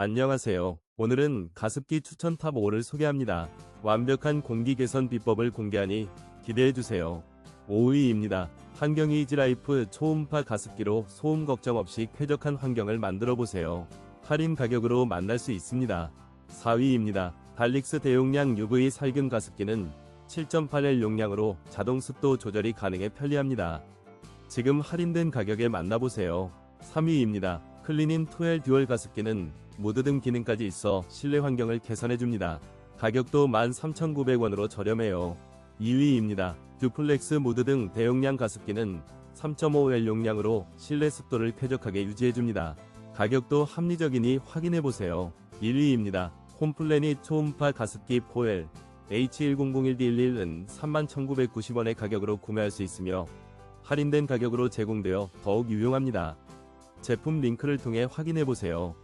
안녕하세요. 오늘은 가습기 추천 탑 5를 소개합니다. 완벽한 공기 개선 비법을 공개하니 기대해주세요. 5위입니다. 환경 이지라이프 초음파 가습기로 소음 걱정 없이 쾌적한 환경을 만들어 보세요. 할인 가격으로 만날 수 있습니다. 4위입니다. 달릭스 대용량 UV 살균 가습기는 7.8L 용량으로 자동 습도 조절이 가능해 편리합니다. 지금 할인된 가격에 만나보세요. 3위입니다. 클리닌 2L 듀얼 가습기는 무드 등 기능까지 있어 실내 환경을 개선해줍니다. 가격도 13,900원으로 저렴해요. 2위입니다. 듀플렉스 무드 등 대용량 가습기는 3.5L 용량으로 실내 습도를 쾌적하게 유지해줍니다. 가격도 합리적이니 확인해보세요. 1위입니다. 홈플래닛 초음파 가습기 4L H1001D11은 31,990원의 가격으로 구매할 수 있으며 할인된 가격으로 제공되어 더욱 유용합니다. 제품 링크를 통해 확인해 보세요.